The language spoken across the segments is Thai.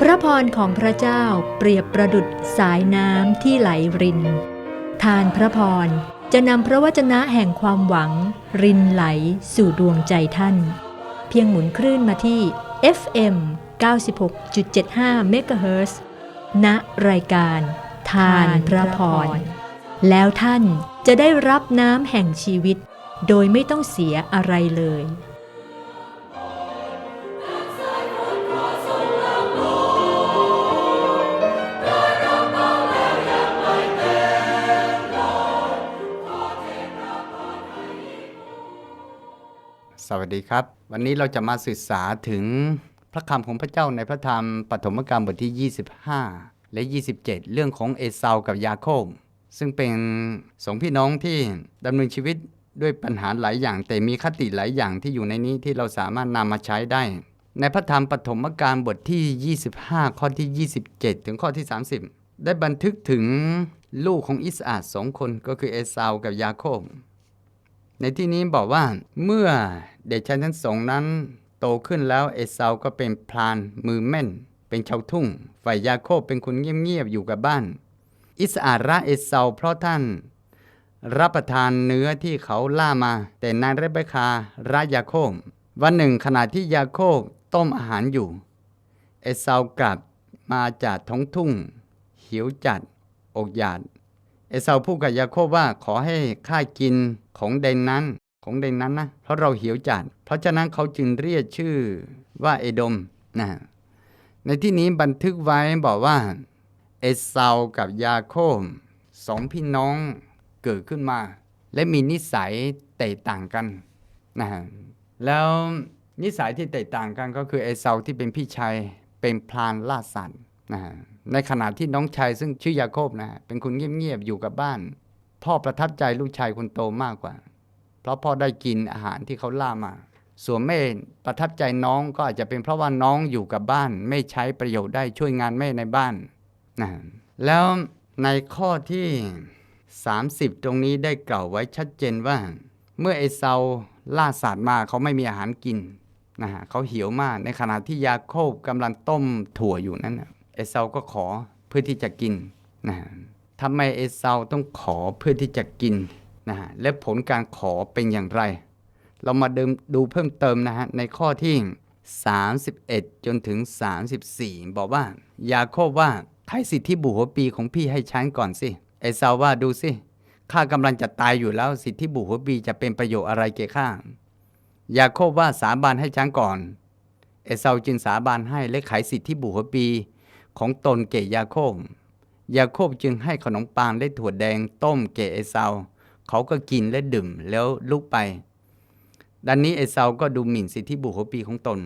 พระพรของพระเจ้าเปรียบประดุดสายน้ำที่ไหลริน ทานพระพรจะนำพระวจนะแห่งความหวัง รินไหลสู่ดวงใจท่าน เพียงหมุนคลื่นมาที่ FM 96.75 MHz ณรายการ ทานพระพร แล้วท่านจะได้รับน้ำแห่งชีวิต โดยไม่ต้องเสียอะไรเลย สวัสดีครับ วันนี้เราจะมาศึกษาถึงพระคำของพระเจ้าในพระธรรมปฐมกาลบทที่ 25 และ 27 เรื่องของเอซาวกับยาโคบ ซึ่งเป็นสองพี่น้องที่ดำเนินชีวิตด้วยปัญหาหลายอย่าง แต่มีคติหลายอย่างที่อยู่ในนี้ที่เราสามารถนำมาใช้ได้ ในพระธรรมปฐมกาลบทที่ 25 ข้อที่ 27 ถึงข้อที่ 30 ได้บันทึกถึงลูกของอิสอาดสองคนก็คือเอซาวกับยาโคบ ในที่นี้บอกว่าเมื่อเด็กชายทั้งสองนั้น โตขึ้นแล้วเอเซาก็เป็นพลานมือแม่น เป็นชาวทุ่ง ฝ่ายยาโคบเป็นคนเงียบๆอยู่กับบ้าน อิสอาระเอเซาเพราะท่าน รับประทานเนื้อที่เขาล่ามา แต่นายเรเบคาระยาโคบวันหนึ่งขณะที่ยาโคบต้มอาหารอยู่ เอเซากลับมาจากท้องทุ่งหิวจัดอกหยาด เอเซาพูดกับยาโคบว่าขอให้ข้ากินของเดนนั้นของเดนนั้นนะเพราะเราหิวจัด เพราะฉะนั้นเขาจึงเรียกชื่อว่าเอโดมนะในที่นี้บันทึกไว้บอกว่าเอเซากับยาโคบสองพี่น้องเกิดขึ้นมา และมีนิสัยแตกต่างกันนะแล้วนิสัยที่แตกต่างกันก็คือเอเซาที่เป็นพี่ชายเป็นพลานล่าสัตว์นะ ในขณะที่น้องชายซึ่งชื่อยาโคบนะเป็นคนเงียบๆอยู่กับบ้าน พ่อประทับใจลูกชายคนโตมากกว่า เพราะพ่อได้กินอาหารที่เขาล่ามา ส่วนแม่ประทับใจน้องก็อาจจะเป็นเพราะว่าน้องอยู่กับบ้าน ไม่ใช้ประโยชน์ได้ช่วยงานแม่ในบ้านนะแล้วในข้อที่ 30 ตรงนี้ได้กล่าวไว้ชัดเจนว่า เมื่อเอเซาล่าสัตว์มาเขาไม่มีอาหารกินนะฮะเขาหิวมากในขณะที่ยาโคบกำลังต้มถั่วอยู่นั้นนะ เอเซาก็ขอเพื่อที่จะกินนะทำไมเอเซาต้องขอเพื่อที่จะกินนะฮะและผลการขอเป็นอย่างไร เรามาดดูเพิ่มเติมนะฮะในข้อที่ 31 จนถึง 34 บอกว่า ยาโคบว่าใครสิทธิบุหัวปีของพี่ให้ฉันก่อนสิเอเซาว่าดูสิข้ากำลังจะตายอยู่แล้วสิทธิบุหัวปีจะเป็นประโยชน์อะไรแก่ข้ายาโคบว่าสาบานให้ช้างก่อน เอเซาจึงสาบานให้และขายสิทธิบุหัวปี ของตนแก่ยาโคบ ยาโคบจึงให้ขนมปังและถั่วแดงต้มแก่เอเซาเขาก็กินและดื่มแล้วลุกไป ดังนี้เอเซาก็ดูหมิ่นสิทธิบุหัวปีของตน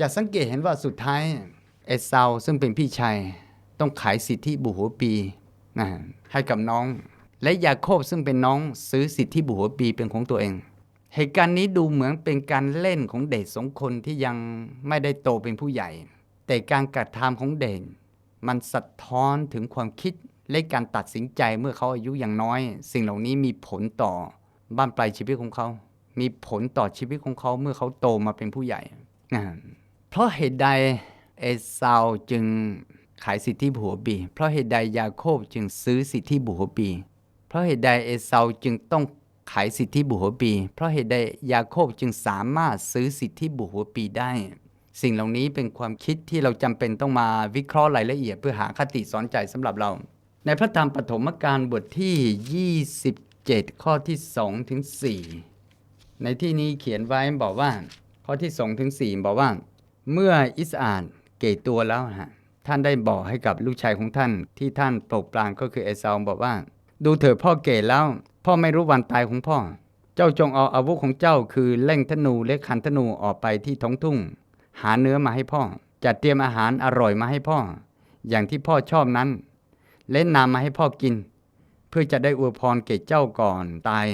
จะสังเกตเห็นว่าสุดท้ายเอเซาซึ่งเป็นพี่ชายต้องขายสิทธิบุหัวปีนะให้กับน้อง และยาโคบซึ่งเป็นน้องซื้อสิทธิบุหัวปีเป็นของตัวเองเหตุการณ์นี้ดูเหมือนเป็นการเล่นของเด็กสองคนที่ยังไม่ได้โตเป็นผู้ใหญ่ แต่การกระทำของเด็กมันสะท้อนถึงความคิดและการตัดสินใจเมื่อเขาอายุอย่างน้อย สิ่งเหล่านี้มีผลต่อบ้านปลายชีวิตของเขา มีผลต่อชีวิตของเขาเมื่อเขาโตมาเป็นผู้ใหญ่ เพราะเหตุใดเอซาจึงขายสิทธิบุหัวปีเพราะเหตุใดยาโคบจึงซื้อสิทธิบุหัวปีเพราะเหตุใดเอซาจึงต้องขายสิทธิบุหัวปีเพราะเหตุใดยาโคบจึงสามารถซื้อสิทธิบุหัวปีได้ สิ่งเหล่านี้เป็นความคิดที่เราจำเป็นต้องมาวิเคราะห์รายละเอียด เพื่อหาคติสอนใจสำหรับเรา ในพระธรรมปฐมกาลบทที่ 27 ข้อที่2ถึง4ในที่นี้เขียนไว้บอกว่า ข้อที่2ถึง4บอกว่า เมื่ออิสอานเก่ตัวแล้วฮะท่านได้บอกให้กับลูกชายของท่าน ที่ท่านโปรดปรานก็คือเอเซาบอกว่า ดูเถิดพ่อเก่แล้ว พ่อไม่รู้วันตายของพ่อ เจ้าจงเอาอาวุธของเจ้าคือเล่งธนูและคันธนูออกไปที่ท้องทุ่ง หาเนื้อมาให้พ่อ จัดเตรียมอาหารอร่อยมาให้พ่อ อย่างที่พ่อชอบนั้นเล่นนำมาให้พ่อกิน เพื่อจะได้อวยพรเกเจ้าก่อนตาย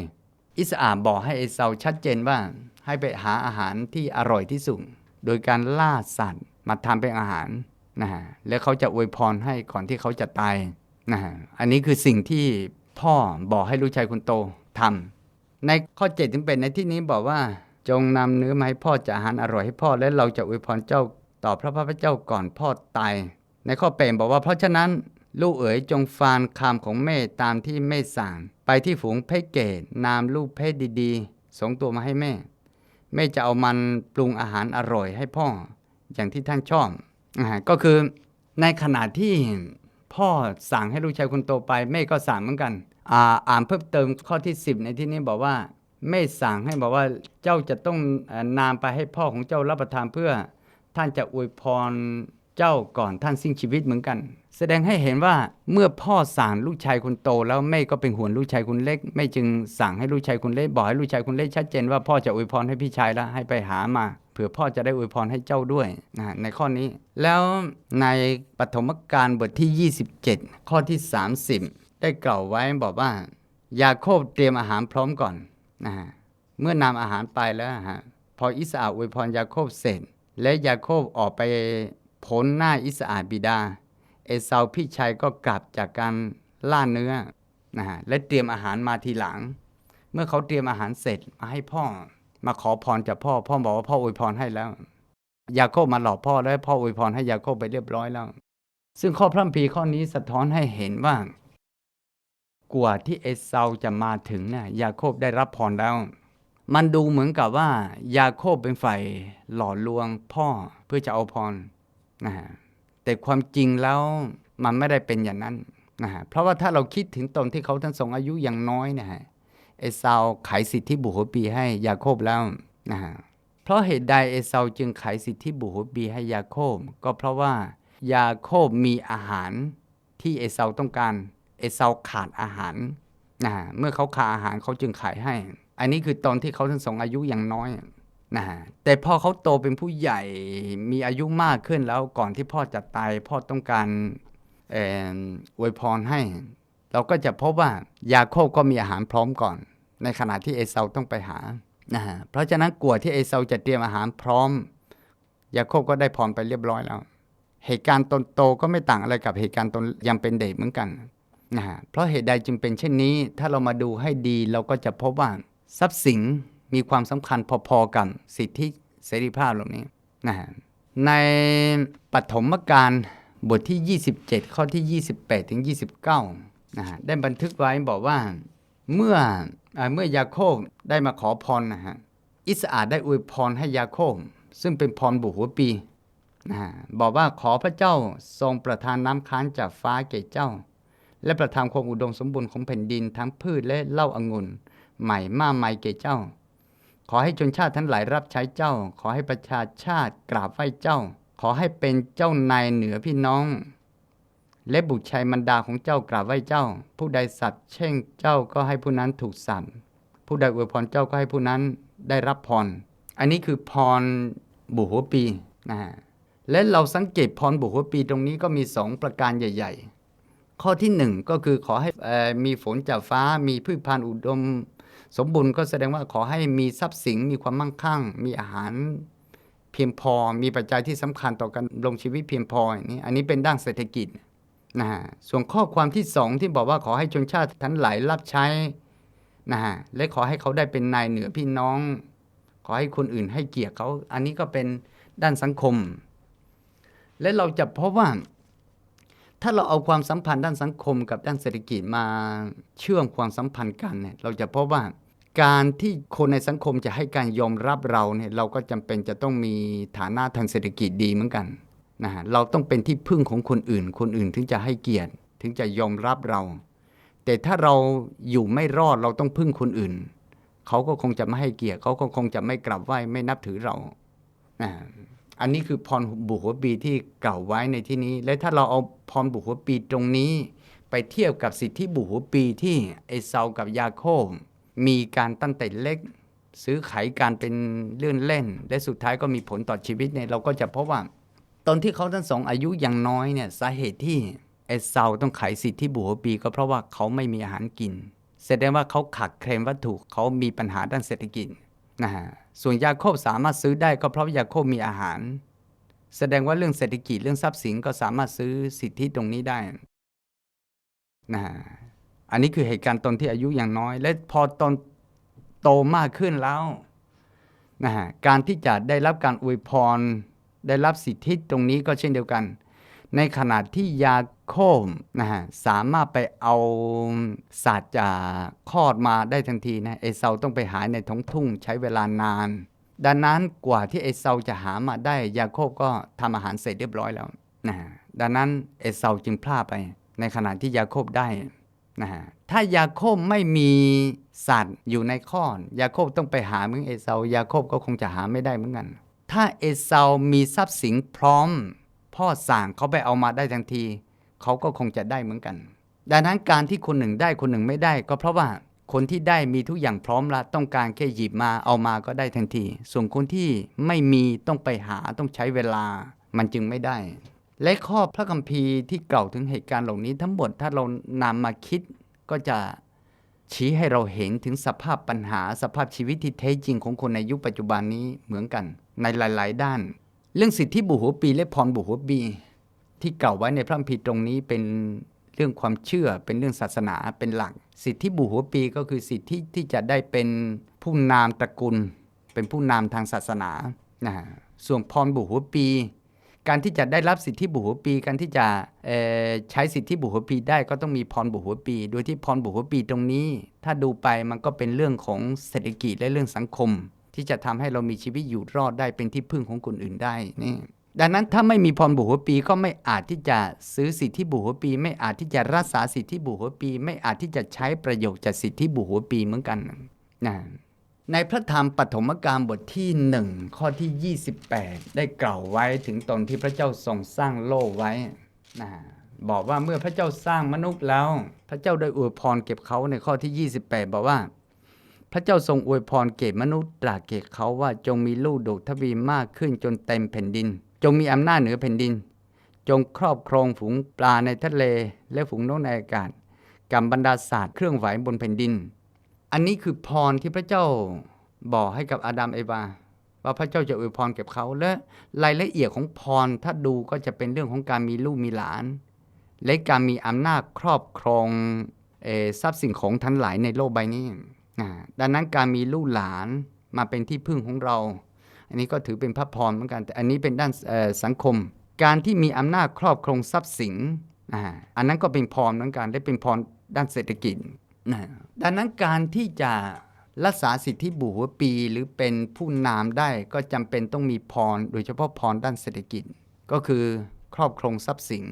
อิสอาบอกให้เอเซาชัดเจนว่าให้ไปหาอาหารที่อร่อยที่สุด โดยการล่าสัตว์มาทำเป็นอาหารนะฮะแล้วเขาจะอวยพรให้ก่อนที่เขาจะตายนะฮะอันนี้คือสิ่งที่พ่อบอกให้ลูกชายคนโตทำในข้อ7ถึงเป็นในที่นี้บอกว่า จงนำเนื้อมาให้พ่อจะอาหารอร่อยให้พ่อและเราจะอวยพรเจ้าต่อพระพร์เจ้าก่อนพ่อตายในข้อเป็นบอกว่าเพราะฉะนั้น ลูกเอ๋ยจงฟานคำของแม่ตามที่แม่สั่ง ไปที่ฝูงเพชรเกตนามลูกเพชรดีๆสองตัวมาให้แม่ แม่จะเอามันปรุงอาหารอร่อยให้พ่อ อย่างที่ท่านชอบก็คือในขณะที่พ่อสั่งให้ลูกชายคนโตไป แม่ก็สั่งเหมือนกัน อ่าอ่านเพิ่มเติมข้อที่ 10 ในที่นี้บอกว่า แม่สั่งให้บอกว่าเจ้าจะต้องนามไปให้พ่อของเจ้ารับประทานเพื่อท่านจะอวยพรเจ้าก่อนท่านสิ้นชีวิตเหมือนกัน แสดงให้เห็นว่าเมื่อพ่อสั่งลูกชายคนโต แล้วแม่ก็เป็นห่วงลูกชายคนเล็กแม่จึงสั่งให้ลูกชายคนเล็กบอกให้ลูกชายคนเล็กชัดเจนว่าพ่อจะอวยพรให้พี่ชายแล้วให้ไปหามาเผื่อพ่อจะได้อวยพรให้เจ้าด้วยนะในข้อนี้ แล้วในปฐมกาลบทที่ 27 ข้อที่ 30 ได้กล่าวไว้บอกว่า ยาโคบเตรียมอาหารพร้อมก่อน นะฮะเมื่อนำอาหารไปแล้วฮะพออิสอาอวยพรยาโคบเสร็จ และยาโคบออกไปพ้นหน้าอิสอาบิดา เอซาพี่ชายก็กลับจากการล่าเนื้อนะฮะและเตรียมอาหารมาทีหลัง เมื่อเขาเตรียมอาหารเสร็จมาให้พ่อ มาขอพรจากพ่อ พ่อบอกว่าพ่ออวยพรให้แล้ว ยาโคบมาหลอกพ่อแล้วพ่ออวยพรให้ยาโคบไปเรียบร้อยแล้ว ซึ่งข้อพระคัมภีร์ข้อนี้สะท้อนให้เห็นว่า กว่าที่เอเซาจะมาถึงนี่ยยาโคบได้รับพรแล้ว มันดูเหมือนกับว่ายาโคบเป็นฝ่ายหล่อลวงพ่อเพื่อจะเอาพรนะฮะแต่ความจริงแล้วมันไม่ได้เป็นอย่างนั้นนะฮะเพราะว่าถ้าเราคิดถึงตอนที่เขาทั้งสองอายุยังน้อยนะฮะเอเซาขายสิทธิบุตรปีให้ยาโคบแล้วนะฮะเพราะเหตุใดเอเซาจึงขายสิทธิบุตรปีให้ยาโคบก็เพราะว่ายาโคบมีอาหารที่เอเซาต้องการ เอเซาขาดอาหารนะฮะเมื่อเขาขาดอาหารเขาจึงขายให้ อันนี้คือตอนที่เขาทั้งสองอายุยังน้อยนะฮะแต่พอเขาโตเป็นผู้ใหญ่มีอายุมากขึ้นแล้วก่อนที่พ่อจะตายพ่อต้องการเอ่ออวยพรให้ เราก็จะพบว่ายาโคบก็มีอาหารพร้อมก่อน ในขณะที่เอเซาต้องไปหานะฮะเพราะฉะนั้นกว่าที่เอเซาจะเตรียมอาหารพร้อม ยาโคบก็ได้พรไปเรียบร้อยแล้ว เหตุการณ์ตนโตก็ไม่ต่างอะไรกับเหตุการณ์ตนยังเป็นเด็กเหมือนกัน นะฮะเพราะเหตุใดจึงเป็นเช่นนี้ ถ้าเรามาดูให้ดีเราก็จะพบว่าทรัพย์สินมีความสำคัญพอๆกับสิทธิเสรีภาพเหล่านี้นะฮะในปฐมกาลบทที่ 27 ข้อที่ 28 ถึง 29นะฮะได้บันทึกไว้บอกว่าเมื่ออเมื่อยาโคบได้มาขอพรนะฮะอิสอาได้อวยพรให้ยาโคบซึ่งเป็นพรบุหัวปีนะฮะบอกว่าขอพระเจ้าทรงประทานน้ำค้างจากฟ้าแก่เจ้า และประทานความอุดมสมบูรณ์ของแผ่นดินทั้งพืชและเหล้าองุ่นใหม่มาใหม่แก่เจ้า ขอให้ชนชาติทั้งหลายรับใช้เจ้า ขอให้ประชาชาติกราบไหว้เจ้า ขอให้เป็นเจ้านายเหนือพี่น้อง และบุตรชายมันดาของเจ้ากราบไหว้เจ้า ผู้ใดสัตว์เช่งเจ้าก็ให้ผู้นั้นถูกสั่นผู้ใดอวยพรเจ้าก็ให้ผู้นั้นได้รับพร อันนี้คือพรบุหัวปีนะฮะและเราสังเกตพรบุหัวปีตรงนี้ก็มีสองประการใหญ่ ๆ ข้อที่หนึ่งก็คือขอให้มีฝนจากฟ้ามีพืชพันธุ์อุดม สมบูรณ์ก็แสดงว่าขอให้มีทรัพย์สินมีความมั่งคั่ง มีอาหารเพียงพอมีปัจจัยที่สำคัญต่อการลงชีวิตเพียงพออย่างนี้อันนี้เป็นด้านเศรษฐกิจนะฮะส่วนข้อความที่สองที่บอกว่าขอให้ชนชาติทั้งหลายรับใช้นะฮะและขอให้เขาได้เป็นนายเหนือพี่น้อง ขอให้คนอื่นให้เกียรติเขา อันนี้ก็เป็นด้านสังคม และเราจะพบว่า ถ้าเราเอาความสัมพันธ์ด้านสังคมกับด้านเศรษฐกิจมาเชื่อมความสัมพันธ์กันเนี่ยเราจะพบว่าการที่คนในสังคมจะให้การยอมรับเราเนี่ยเราก็จำเป็นจะต้องมีฐานะทางเศรษฐกิจดีเหมือนกันนะฮะเราต้องเป็นที่พึ่งของคนอื่น คนอื่นถึงจะให้เกียรติ ถึงจะยอมรับเรา แต่ถ้าเราอยู่ไม่รอดเราต้องพึ่งคนอื่น เขาก็คงจะไม่ให้เกียรติเขาก็คงจะไม่กราบไหว้ไม่นับถือเรานะ อันนี้คือพรบุหัวปีที่เก่าไว้ในที่นี้ และถ้าเราเอาพรบุหัวปีตรงนี้ ไปเทียบกับสิทธิบุหัวปีที่เอเซากับยาโคบมีการตั้งแต่เล็กซื้อขายการเป็นเลื่อนเล่น และสุดท้ายก็มีผลต่อชีวิตเนี่ยเราก็จะพบว่าตอนที่เขาทั้งสองอายุยังน้อยเนี่ยสาเหตุที่เอเซาต้องขายสิทธิบุหัวปี ก็เพราะว่าเขาไม่มีอาหารกินแสดงว่าเขาขาดแคลนวัตถุเขามีปัญหาด้านเศรษฐกิจนะฮะ ส่วนยาโคบสามารถซื้อได้ก็เพราะยาโคบมีอาหาร แสดงว่าเรื่องเศรษฐกิจเรื่องทรัพย์สินก็สามารถซื้อสิทธิตรงนี้ได้นะฮะอันนี้คือเหตุการณ์ตอนที่อายุยังน้อย และพอตอนโตมากขึ้นแล้วนะฮะการที่จะได้รับการอวยพร ได้รับสิทธิตรงนี้ก็เช่นเดียวกัน ในขณะที่ยาโคบนะฮะสามารถไปเอาสัตว์จากคลอดมาได้ทันทีนะเอเซาต้องไปหาในท้องทุ่งใช้เวลานาน ดังนั้นกว่าที่เอเซาจะหามาได้ยาโคบก็ทำอาหารเสร็จเรียบร้อยแล้วนะดังนั้นเอเซาจึงพลาดไป ในขณะที่ยาโคบได้นะฮะถ้ายาโคบไม่มีสัตว์อยู่ในข้อนยาโคบต้องไปหาเหมือนเอเซายาโคบก็คงจะหาไม่ได้เหมือนกัน ถ้าเอเซามีทรัพย์สินพร้อม พ่อสั่งเขาไปเอามาได้ทันที เขาก็คงจะได้เหมือนกัน ดังนั้นการที่คนหนึ่งได้คนหนึ่งไม่ได้ ก็เพราะว่าคนที่ได้มีทุกอย่างพร้อมละต้องการแค่หยิบมาเอามาก็ได้ทันที ส่วนคนที่ไม่มีต้องไปหาต้องใช้เวลา มันจึงไม่ได้ และข้อพระคัมภีร์ที่กล่าวถึงเหตุการณ์เหล่านี้ทั้งหมดถ้าเรานำมาคิดก็จะชี้ให้เราเห็นถึงสภาพปัญหาสภาพชีวิตที่แท้จริงของคนในยุคปัจจุบันนี้เหมือนกัน ในหลาย ๆ ด้าน เรื่องสิทธิบุหัวปีและพรบุหัวปี ที่กล่าวไว้ในพระคัมภีร์ตรงนี้เป็นเรื่องความเชื่อเป็นเรื่องศาสนาเป็นหลัก สิทธิบุหัวปีก็คือสิทธิที่จะได้เป็นผู้นามตระกูล เป็นผู้นามทางศาสนานะส่วนพรบุหัวปี การที่จะได้รับสิทธิบุหัวปี การที่จะใช้สิทธิบุหัวปีได้ก็ต้องมีพรบุหัวปี โดยที่พรบุหัวปีตรงนี้ ถ้าดูไปมันก็เป็นเรื่องของเศรษฐกิจและเรื่องสังคม ที่จะทำให้เรามีชีวิตอยู่รอดได้เป็นที่พึ่งของคนอื่นได้นี่ดังนั้นถ้าไม่มีพรบุหัวปีก็ไม่อาจที่จะซื้อสิทธิบุหัวปี ไม่อาจที่จะรักษาสิทธิบุหัวปี ไม่อาจที่จะใช้ประโยชน์จากสิทธิบุหัวปีเหมือนกันนะในพระธรรมปฐมกาลบทที่หนึ่งข้อที่ 28 ได้กล่าวไว้ถึงตอนที่พระเจ้าทรงสร้างโลกไว้นะบอกว่าเมื่อพระเจ้าสร้างมนุษย์แล้ว พระเจ้าได้อวยพรเก็บเขาในข้อที่ 28 บอกว่า พระเจ้าทรงอวยพรเก็บมนุษย์ตรัสเก็บเขาว่าจงมีลูกโดดทวีมากขึ้นจนเต็มแผ่นดิน จงมีอำนาจเหนือแผ่นดิน จงครอบครองฝูงปลาในทะเลและฝูงนกในอากาศกำบรรดาศาสตร์เครื่องไหวบนแผ่นดิน อันนี้คือพรที่พระเจ้าบอกให้กับอาดัมเอวาว่าพระเจ้าจะอวยพรเก็บเขาและรายละเอียดของพรถ้าดูก็จะเป็นเรื่องของการมีลูกมีหลาน และการมีอำนาจครอบครองทรัพย์สินของทั้งหลายในโลกใบนี้ ดังนั้นการมีลูกหลานมาเป็นที่พึ่งของเรา อันนี้ก็ถือเป็นพระพรเหมือนกัน แต่อันนี้เป็นด้านสังคม การที่มีอำนาจครอบครองทรัพย์สินอันนั้นก็เป็นพรเหมือนกันและเป็นพรด้านเศรษฐกิจดังนั้นการที่จะรักษาสิทธิบุหัวปีหรือเป็นผู้นามได้ก็จำเป็นต้องมีพร โดยเฉพาะพรด้านเศรษฐกิจ ก็คือครอบครองทรัพย์สิน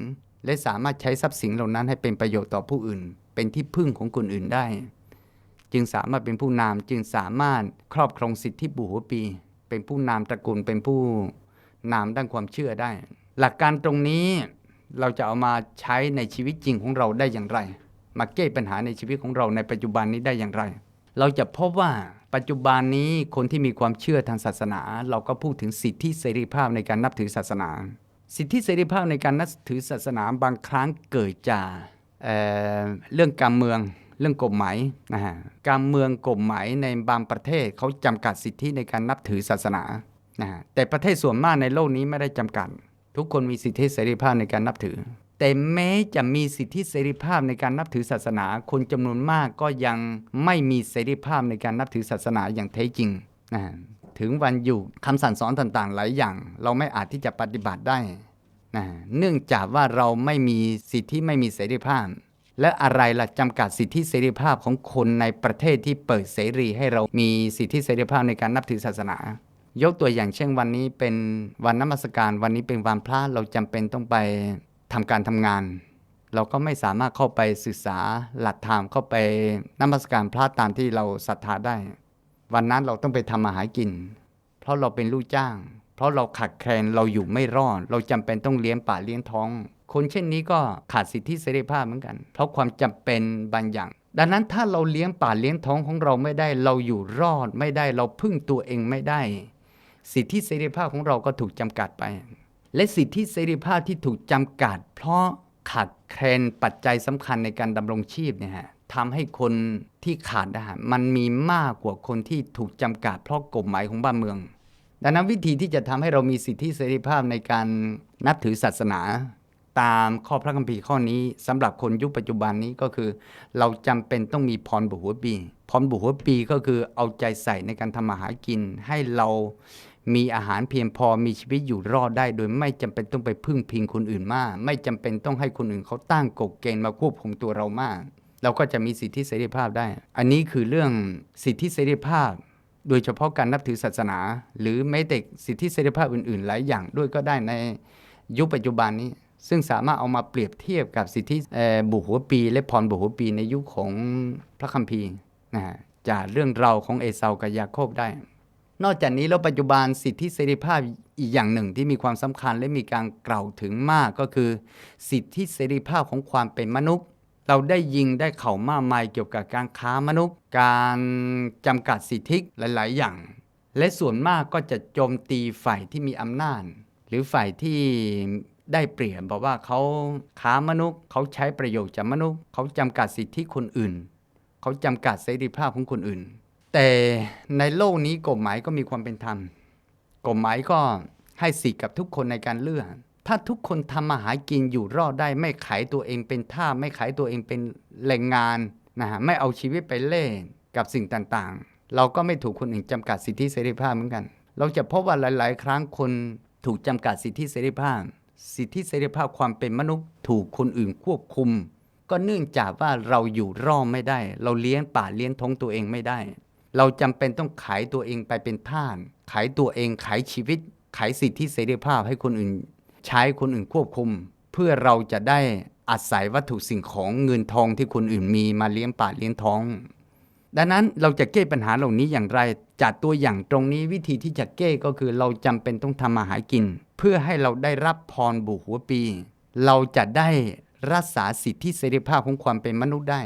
และสามารถใช้ทรัพย์สินเหล่านั้นให้เป็นประโยชน์ต่อผู้อื่น เป็นที่พึ่งของคนอื่นได้ จึงสามารถเป็นผู้นามจึงสามารถครอบครองสิทธิบุหัวปี เป็นผู้นามตระกูลเป็นผู้นามด้านความเชื่อได้ หลักการตรงนี้เราจะเอามาใช้ในชีวิตจริงของเราได้อย่างไร มาแก้ปัญหาในชีวิตของเราในปัจจุบันนี้ได้อย่างไร เราจะพบว่าปัจจุบันนี้คนที่มีความเชื่อทางศาสนา เราก็พูดถึงสิทธิเสรีภาพในการนับถือศาสนา สิทธิเสรีภาพในการนับถือศาสนาบางครั้งเกิดจากเเรื่องการเมือง เรื่องกฎหมายนะฮะการเมืองกฎหมายในบางประเทศเขาจำกัดสิทธิในการนับถือศาสนานะฮะแต่ประเทศส่วนมากในโลกนี้ไม่ได้จำกัด ทุกคนมีสิทธิเสรีภาพในการนับถือ แต่แม้จะมีสิทธิเสรีภาพในการนับถือศาสนา คนจำนวนมากก็ยังไม่มีเสรีภาพในการนับถือศาสนาอย่างแท้จริงนะถึงวันอยู่คำสั่งสอนต่างๆ หลายอย่าง เราไม่อาจที่จะปฏิบัติได้นะเนื่องจากว่าเราไม่มีสิทธิไม่มีเสรีภาพ และอะไรล่ะจำกัดสิทธิเสรีภาพของคนในประเทศที่เปิดเสรีให้เรามีสิทธิเสรีภาพในการนับถือศาสนา ยกตัวอย่างเช่นวันนี้เป็นวันนมัสการ วันนี้เป็นวันพระเราจำเป็นต้องไปทำการทำงาน เราก็ไม่สามารถเข้าไปศึกษาหลักธรรมเข้าไปนมัสการพระตามที่เราศรัทธาได้ วันนั้นเราต้องไปทำมาหากิน เพราะเราเป็นลูกจ้าง เพราะเราขาดแคลนเราอยู่ไม่รอด เราจำเป็นต้องเลี้ยงป่าเลี้ยงท้อง คนเช่นนี้ก็ขาดสิทธิเสรีภาพเหมือนกัน เพราะความจำเป็นบางอย่าง ดังนั้นถ้าเราเลี้ยงป่าเลี้ยงท้องของเราไม่ได้ เราอยู่รอดไม่ได้เราพึ่งตัวเองไม่ได้ สิทธิเสรีภาพของเราก็ถูกจำกัดไป และสิทธิเสรีภาพที่ถูกจำกัด เพราะขาดแคลนปัจจัยสำคัญในการดำรงชีพเนี่ยฮะทำให้คนที่ขาดอาหารมันมีมากกว่าคนที่ถูกจำกัด เพราะกฎหมายของบ้านเมือง ดังนั้นวิธีที่จะทำให้เรามีสิทธิเสรีภาพในการนับถือศาสนา ตามข้อพระคัมภีร์ข้อนี้สำหรับคนยุคปัจจุบันนี้ก็คือ เราจำเป็นต้องมีพรบุหัวปีพรบุหัวปีก็คือเอาใจใส่ในการทำมาหากิน ให้เรามีอาหารเพียงพอมีชีวิตอยู่รอดได้ โดยไม่จำเป็นต้องไปพึ่งพิงคนอื่นมาก ไม่จำเป็นต้องให้คนอื่นเขาตั้งกฎเกณฑ์มาควบคุมตัวเรามาก เราก็จะมีสิทธิเสรีภาพได้ อันนี้คือเรื่องสิทธิเสรีภาพ โดยเฉพาะการนับถือศาสนา หรือแม้แต่สิทธิเสรีภาพอื่นๆ หลายอย่างด้วยก็ได้ในยุคปัจจุบันนี้ ซึ่งสามารถเอามาเปรียบเทียบกับสิทธิบุหัวปีและพรบุหัวปีในยุคของพระคัมภีร์นะฮะจากเรื่องราวของเอเซากับยาโคบได้ นอกจากนี้แล้วปัจจุบันสิทธิเสรีภาพอีกอย่างหนึ่งที่มีความสำคัญและมีการกล่าวถึงมากก็คือ สิทธิเสรีภาพของความเป็นมนุษย์ เราได้ยิงได้เข่ามากมายเกี่ยวกับการค้ามนุษย์ การจำกัดสิทธิหลาย ๆ อย่าง และส่วนมากก็จะโจมตีฝ่ายที่มีอำนาจ หรือฝ่ายที่ ได้เปรียบบอกว่าเขาค้ามนุษย์เขาใช้ประโยชน์จากมนุษย์เขาจำกัดสิทธิคนอื่น เขาจำกัดเสรีภาพของคนอื่น แต่ในโลกนี้กฎหมายก็มีความเป็นธรรมกฎหมายก็ให้สิทธิ์กับทุกคนในการเลือก ถ้าทุกคนทำมาหากินอยู่รอดได้ ไม่ขายตัวเองเป็นท่าสไม่ขายตัวเองเป็นแรงงานนะฮะไม่เอาชีวิตไปเล่นกับสิ่งต่างๆ เราก็ไม่ถูกคนอื่นจำกัดสิทธิเสรีภาพเหมือนกัน เราจะพบว่าหลาย ๆ ครั้งคนถูกจำกัดสิทธิเสรีภาพ สิทธิเสรีภาพความเป็นมนุษย์ถูกคนอื่นควบคุม ก็เนื่องจากว่าเราอยู่รอดไม่ได้ เราเลี้ยงป่าเลี้ยงท้องตัวเองไม่ได้ เราจำเป็นต้องขายตัวเองไปเป็นท่าน ขายตัวเองขายชีวิต ขายสิทธิเสรีภาพให้คนอื่น ใช้คนอื่นควบคุม เพื่อเราจะได้อาศัยวัตถุสิ่งของเงินทองที่คนอื่นมีมาเลี้ยงป่าเลี้ยงท้อง ดังนั้นเราจะแก้ปัญหาเหล่านี้อย่างไร จากตัวอย่างตรงนี้วิธีที่จะแก้ก็คือเราจำเป็นต้องทำมาหากิน เพื่อให้เราได้รับพรบุหัวปี เราจะได้รักษาสิทธิเสรีภาพของความเป็นมนุษย์ได้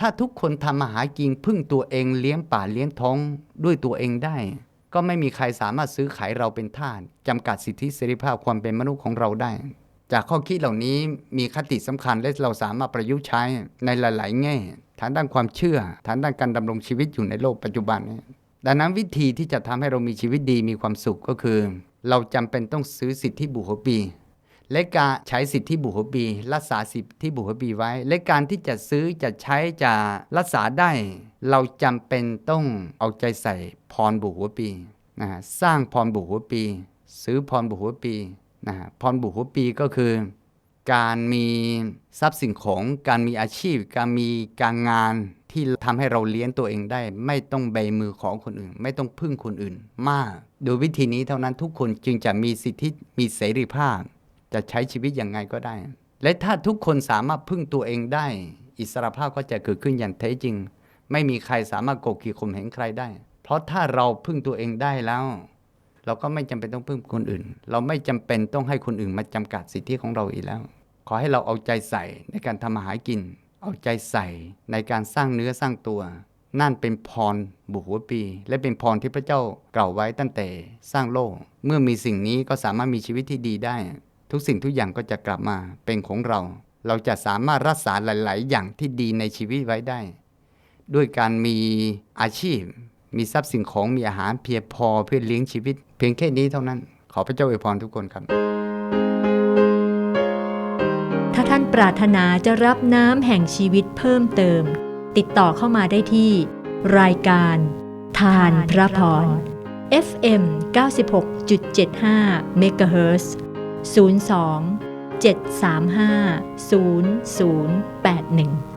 ถ้าทุกคนทำมาหากินพึ่งตัวเองเลี้ยงป่าเลี้ยงท้องด้วยตัวเองได้ ก็ไม่มีใครสามารถซื้อขายเราเป็นทาสจำกัดสิทธิเสรีภาพความเป็นมนุษย์ของเราได้ จากข้อคิดเหล่านี้มีคติสำคัญและเราสามารถประยุกต์ใช้ในหลาย ๆ แง่ทางด้านความเชื่อทางด้านการดำรงชีวิตอยู่ในโลกปัจจุบันนี้ดังนั้นวิธีที่จะทำให้เรามีชีวิตดีมีความสุขก็คือ เราจำเป็นต้องซื้อสิทธิบุคคลปีและการใช้สิทธิบุคคลปีรักษาสิทธิบุคคลปีไว้ และการที่จะซื้อจะใช้จะรักษาได้ เราจำเป็นต้องเอาใจใส่พรบุคคลปีนะฮะสร้างพรบุคคลปีซื้อพรบุคคลปีนะฮะพรบุคคลปีก็คือการมีทรัพย์สินของการมีอาชีพ การมีการงานที่ทำให้เราเลี้ยงตัวเองได้ ไม่ต้องใบมือของคนอื่น ไม่ต้องพึ่งคนอื่นมาก โดยวิธีนี้เท่านั้นทุกคนจึงจะมีสิทธิมีเสรีภาพ จะใช้ชีวิตยังไงก็ได้ และถ้าทุกคนสามารถพึ่งตัวเองได้ อิสรภาพก็จะเกิดขึ้นอย่างแท้จริง ไม่มีใครสามารถกดขี่ข่มเหงใครได้ เพราะถ้าเราพึ่งตัวเองได้แล้ว เราก็ไม่จำเป็นต้องพึ่งคนอื่น เราไม่จำเป็นต้องให้คนอื่นมาจำกัดสิทธิของเราอีกแล้ว ขอให้เราเอาใจใส่ในการทำมาหากิน เอาใจใส่ในการสร้างเนื้อสร้างตัว นั่นเป็นพรบุหัวปี และเป็นพรที่พระเจ้ากล่าวไว้ตั้งแต่สร้างโลก เมื่อมีสิ่งนี้ก็สามารถมีชีวิตที่ดีได้ ทุกสิ่งทุกอย่างก็จะกลับมาเป็นของเรา เราจะสามารถรักษาหลาย ๆ อย่างที่ดีในชีวิตไว้ได้ ด้วยการมีอาชีพ มีทรัพย์สินของมีอาหารเพียงพอเพื่อเลี้ยงชีวิต เพียงแค่นี้เท่านั้น ขอพระเจ้าอวยพรทุกคนครับถ้าท่านปรารถนาจะรับน้ำแห่งชีวิตเพิ่มเติม ติดต่อเข้ามาได้ที่ รายการ ทานพระพร FM 96.75 MHz 02 735 0081